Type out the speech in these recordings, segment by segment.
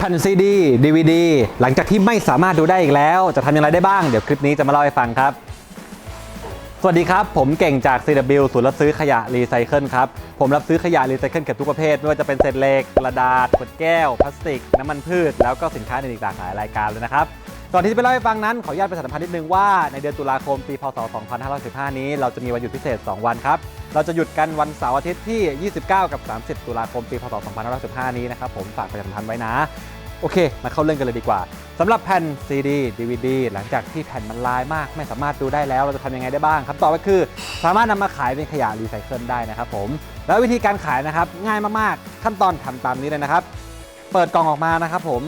แผ่นซีดีดีวีดีหลังจากที่ไม่สามารถดูได้อีกแล้ว จะทำอย่างไรได้บ้าง เดี๋ยวคลิปนี้จะมาเล่าให้ฟังครับ สวัสดีครับ ผมเก่งจาก CW ศูนย์รับซื้อขยะรีไซเคิลครับ ผมรับซื้อขยะรีไซเคิลเกือบทุกประเภท ไม่ว่าจะเป็นเศษเหล็กกระดาษขวดแก้ว พลาสติก น้ำมันพืช แล้วก็สินค้าในอีกหลากหลายรายการเลยนะครับ ก่อนที่จะไปเล่าให้ฟังนั้น ขออนุญาตประชาสัมพันธ์นิดนึงว่าในเดือนตุลาคมปีพศ 2515 นี้เราจะมีวันหยุดพิเศษ 2 วันครับ เราจะหยุดกันวันเสาร์อาทิตย์ที่ 29 กับ 30 ตุลาคมปีพศ 2515 นี้นะครับผมฝากประชาสัมพันธ์ไว้นะ โอเค มาเข้าเรื่องกันเลยดีกว่าสำหรับแผ่น CD DVD หลังจากที่แผ่นมันลายมาก ไม่สามารถดูได้แล้วเราจะทำยังไงได้บ้างคำตอบก็คือ สามารถนำมาขายเป็นขยะรีไซเคิลได้นะครับผมแล้ววิธีการขายนะครับง่ายมากๆ ขั้นตอนทำตามนี้เลยนะครับ เปิดกล่องออกมานะครับผม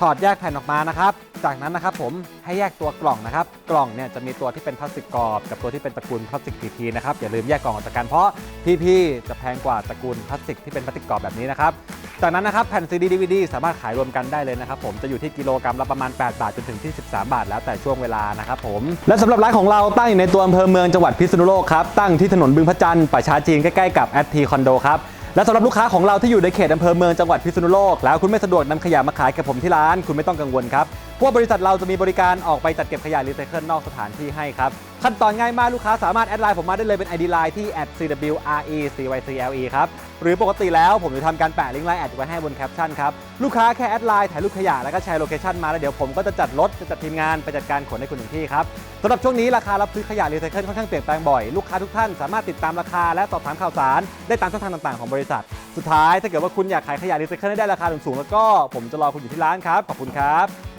ถอดแยกแผ่นออกมานะครับ จากนั้นนะครับผมให้แยกตัวกล่องนะครับ กล่องเนี่ยจะมีตัวที่เป็นพลาสติกกรอบ กับตัวที่เป็นตระกูลพลาสติกพีพีนะครับอย่าลืมแยกกล่องออกจากกันเพราะพีพีจะแพงกว่าตระกูลพลาสติกที่เป็นพลาสติกกรอบแบบนี้นะครับจากนั้นนะครับแผ่น CD DVD สามารถขายรวมกันได้เลยนะครับผมจะอยู่ที่กิโลกรัมละประมาณ 8 บาทจนถึงที่ 13 บาท แล้วแต่ช่วงเวลานะครับผมและสำหรับร้านของเราตั้งอยู่ในตัวอำเภอเมืองจังหวัดพิษณุโลกครับตั้งที่ถนนบึงพระจันทร์ป่าช้าจีนใกล้ๆกับแอดทีคอนโดครับ และสำหรับลูกค้าของเราที่อยู่ในเขตอำเภอเมืองจังหวัดพิษณุโลกแล้วคุณไม่สะดวกนำขยะมาขายกับผมที่ร้าน คุณไม่ต้องกังวลครับว่าบริษัทเราจะมีบริการออกไปจัดเก็บขยะรีไซเคิลนอกสถานที่ให้ครับ ขั้นตอนง่ายมากลูกค้าสามารถแอดไลน์ผมมาได้เลยเป็น ID Line ที่ @cwrecycle ครับ หรือปกติแล้วผมจะทำการแปะลิงก์ไลน์แอดไว้ให้บนแคปชั่นครับ ลูกค้าแค่แอดไลน์ถ่ายรูปขยะแล้วก็แชร์โลเคชั่นมาแล้วเดี๋ยวผมก็จะจัดรถจะจัดทีมงานไปจัดการขนให้คุณถึงที่ครับสำหรับช่วงนี้ราคารับซื้อขยะรีไซเคิลค่อนข้างเปลี่ยนแปลงบ่อยลูกค้าทุกท่านสามารถติดตามราคาและสอบถามข่าวสาร ได้ตามช่องทางต่างๆของบริษัท สุดท้ายถ้าเกิดว่าคุณอยากขายขยะรีไซเคิลให้ได้ราคาสูงๆแล้วก็ผมจะรอคุณอยู่ที่ร้านครับขอบคุณครับ